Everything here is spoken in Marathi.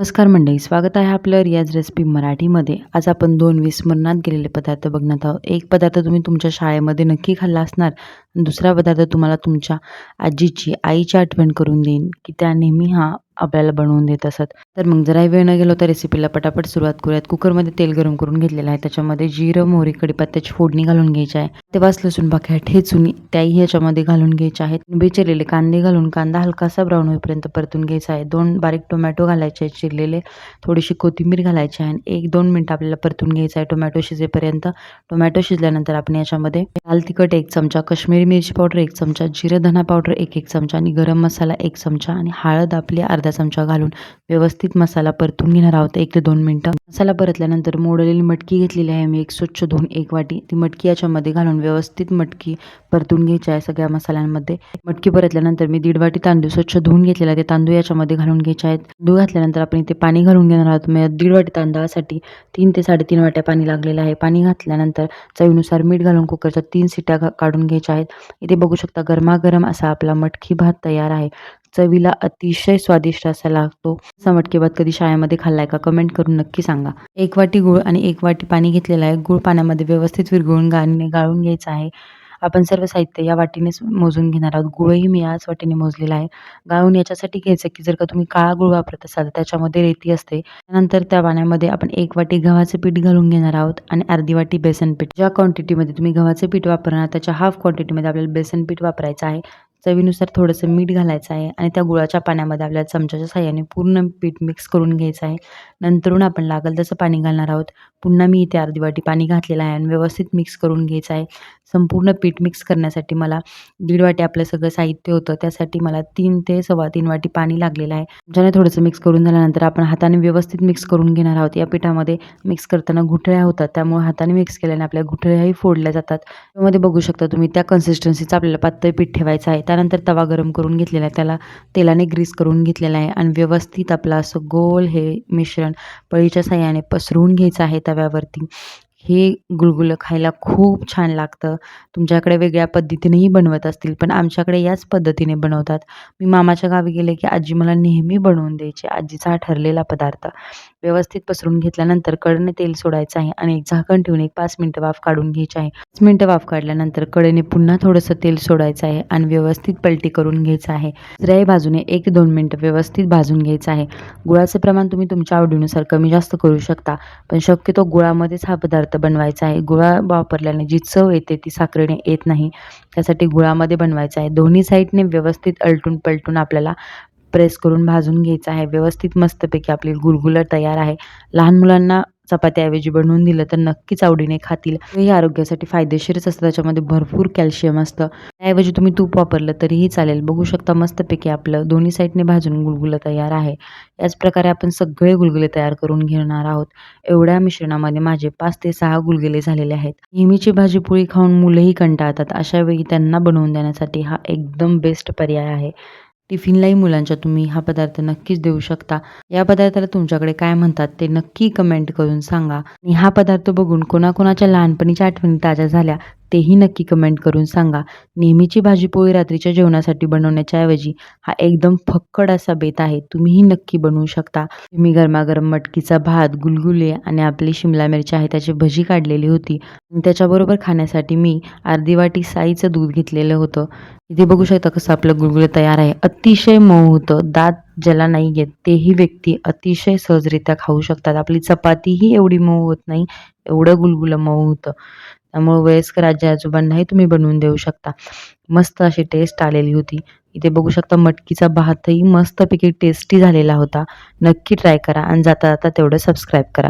नमस्कार मंडळी स्वागत आहे आपलं रियाज रेसिपी मराठीमध्ये. आज आपण दोन विस्मरणात गेलेले पदार्थ बघण्यात आहोत. एक पदार्थ तुम्ही तुमच्या शाळेमध्ये नक्की खाल्ला असणार दुसरा पदार्थ तुम्हाला तुमच्या आजीची आईची आठवण करून देईन की त्या नेहमी हा आपल्याला बनवून देत असत. तर मग जराही वेळ न गेलो तर रेसिपीला पटापट सुरुवात करूयात. कुकरमध्ये तेल गरम करून घेतलेलं आहे. त्याच्यामध्ये जिरं मोहरी कडीपत्त्याची फोडणी घालून घ्यायची आहे. तेव्हाच लसूण बाख्या ठेचून त्याही ह्याच्यामध्ये घालून घ्यायच्या आहेत. बेचिरलेले कांदे घालून कांदा हलकासा ब्राऊन होईपर्यंत परतून घ्यायचा आहे. दोन बारीक टोमॅटो घालायचे आहेत. चिरलेले थोडीशी कोथिंबीर घालायची आहे. आणि एक दोन मिनटं आपल्याला परतून घ्यायचं आहे टोमॅटो शिजेपर्यंत. टोमॅटो शिजल्यानंतर आपण याच्यामध्ये लाल तिखट एक चमचा काश्मीरी मिरची पावडर एक चमचा जिरं धना पावडर एक एक चमचा आणि गरम मसाला एक चमचा आणि हळद आपली अर्धा चमचा घालून व्यवस्थित मसाला परतून घेणार आहोत. एक ते दोन मिनटं. मसाला परतल्यानंतर मोडलेली मटकी घेतलेली आहे मी. एक स्वच्छ धुवून एक वाटी. ती मटकी याच्यामध्ये घालून व्यवस्थित मटकी परतून घ्यायची आहे सगळ्या मसाल्यांमध्ये. मटकी परतल्यानंतर मी दीड वाटी तांदूळ स्वच्छ धुवून घेतलेला ते तांदूळ याच्यामध्ये घालून घ्यायचे आहेत. तांदूळ घातल्यानंतर आपण इथे पाणी घालून घेणार आहोत. म्हणजे दीड वाटी तांदळासाठी तीन ते साडेतीन वाट्या पाणी लागलेलं आहे. पाणी घातल्यानंतर चवीनुसार मीठ घालून कुकरच्या तीन सिट्या काढून घ्यायच्या आहेत. इथे बघू शकता गरमागरम असा आपला मटकी भात तयार आहे. चवीला अतिशय स्वादिष्ट असा लागतो. असा मटकी कधी शाळेमध्ये खाल्लाय का कमेंट करून नक्की सांगा. एक वाटी गुळ आणि एक वाटी पाणी घेतलेलं आहे. गुळ पाण्यामध्ये व्यवस्थित विरघळून गाळणे गाळून घ्यायचं आहे. आपण सर्व साहित्य या वाटीनेच मोजून घेणार आहोत. गुळही मी याच वाटीने मोजलेला आहे. गाळून याच्यासाठी घ्यायचं की जर का तुम्ही काळा गुळ वापरत असाल त्याच्यामध्ये रेती असते. त्यानंतर त्या पाण्यामध्ये आपण एक वाटी गव्हाचं पीठ घालून घेणार आहोत आणि अर्धी वाटी बेसन पीठ. ज्या क्वांटिटीमध्ये तुम्ही गव्हाचं पीठ वापरणार त्याच्या हाफ क्वांटिटीमध्ये आपल्याला बेसन पीठ वापरायचं आहे. चवीनुसार थोडंसं मीठ घालायचं आहे आणि त्या गुळाच्या पाण्यामध्ये आपल्याला चमच्याच्या साह्याने पूर्ण पीठ मिक्स करून घ्यायचं आहे. नंतरून आपण लागल तसं पाणी घालणार आहोत. पुन्हा मी इथे अर्धी वाटी पाणी घातलेलं आहे आणि व्यवस्थित मिक्स करून घ्यायचं आहे. संपूर्ण पीठ मिक्स करण्यासाठी मला दीड वाटी आपलं सगळं साहित्य होतं. त्यासाठी मला तीन ते सव्वा तीन वाटी पाणी लागलेलं आहे. ज्याने थोडंसं मिक्स करून झाल्यानंतर आपण हाताने व्यवस्थित मिक्स करून घेणार आहोत. या पिठामध्ये मिक्स करताना घुटळ्या होतात. त्यामुळे हाताने मिक्स केल्याने आपल्या घुटळ्याही फोडल्या जातात. त्यामध्ये बघू शकता तुम्ही त्या कन्सिस्टन्सीचं आपल्याला पातळ पीठ ठेवायचं आहे. त्यानंतर तवा गरम करून घेतलेला आहे. त्याला तेलाने ग्रीस करून घेतलेला आहे आणि व्यवस्थित आपलं असं गोल हे मिश्रण पळीच्या साह्याने पसरवून घ्यायचं आहे तव्यावरती. हे गुलगुलं खायला खूप छान लागतं. तुमच्याकडे वेगळ्या पद्धतीनेही बनवत असतील पण आमच्याकडे याच पद्धतीने बनवतात. मी मामाच्या गावी गेले की आजी मला नेहमी बनवून द्यायची. आजीचा हा ठरलेला पदार्थ. व्यवस्थित पसरून घेतल्यानंतर कडेने तेल सोडायचं आहे आणि एक झाकण ठेवून एक पाच मिनटं वाफ काढून घ्यायची आहे. पाच मिनटं वाफ काढल्यानंतर कडेने पुन्हा थोडंसं तेल सोडायचं आहे आणि व्यवस्थित पलटी करून घ्यायचं आहे. दुसऱ्याही बाजूने एक दोन मिनटं व्यवस्थित भाजून घ्यायचं आहे. गुळाचं प्रमाण तुम्ही तुमच्या आवडीनुसार कमी जास्त करू शकता पण शक्यतो गुळामध्येच हा पदार्थ बनवायचा आहे. गुळा वापरल्याने जी चव येते ती साखरेने येत नाही. त्यासाठी गुळामध्ये बनवायचा आहे. दोन्ही साईडने व्यवस्थित अलटून पलटून आपल्याला प्रेस करून भाजून घ्यायचं आहे. व्यवस्थित मस्तपैकी आपली गुलगुलं तयार आहे. लहान मुलांना चपात्याऐवजी बनवून दिलं तर नक्कीच आवडीने खातील. हे आरोग्यासाठी फायदेशीरच असतं त्याच्यामध्ये भरपूर कॅल्शियम असतं. त्याऐवजी तुम्ही तूप वापरलं तरीही चालेल. बघू शकता मस्तपैकी आपलं दोन्ही साईडने भाजून गुलगुलं तयार आहे. याच प्रकारे आपण सगळे गुलगुले तयार करून घेणार आहोत. एवढ्या मिश्रणामध्ये माझे पाच ते सहा गुलगुले झालेले आहेत. नेहमीची भाजीपोळी खाऊन मुलंही कंटाळतात. अशा वेळी त्यांना बनवून देण्यासाठी हा एकदम बेस्ट पर्याय आहे. टिफिनलाही मुलांच्या तुम्ही हा पदार्थ नक्कीच देऊ शकता. या पदार्थाला तुमच्याकडे काय म्हणतात ते नक्की कमेंट करून सांगा. आणि हा पदार्थ बघून कोणाकोणाच्या लहानपणीच्या आठवणी ताज्या झाल्या तेही नक्की कमेंट करून सांगा. नेहमीची भाजीपोळी रात्रीच्या जेवणासाठी बनवण्याच्या ऐवजी हा एकदम फक्कड असा बेत आहे तुम्हीही नक्की बनवू शकता. तुम्ही गरमागरम मटकीचा भात गुलगुले आणि आपली शिमला मिरची आहे त्याची भजी काढलेली होती. त्याच्याबरोबर खाण्यासाठी मी अर्धी वाटी साईचं दूध घेतलेलं होतं. इथे बघू शकता कसं आपलं गुलगुले तयार आहे. अतिशय मऊ होतं. दात ज्याला नाही येत तेही व्यक्ती अतिशय सहजरित्या खाऊ शकतात. आपली चपातीही एवढी मऊ होत नाही एवढं गुलगुलं मऊ होतं. त्यामुळे वयस्कर आजी आजोबांनाही तुम्ही बनवून देऊ शकता. मस्त अशी टेस्ट आलेली होती. इथे बघू शकता मटकीचा भातही मस्तपैकी टेस्टी झालेला होता. नक्की ट्राय करा आणि जाता जाता तेवढं सबस्क्राईब करा.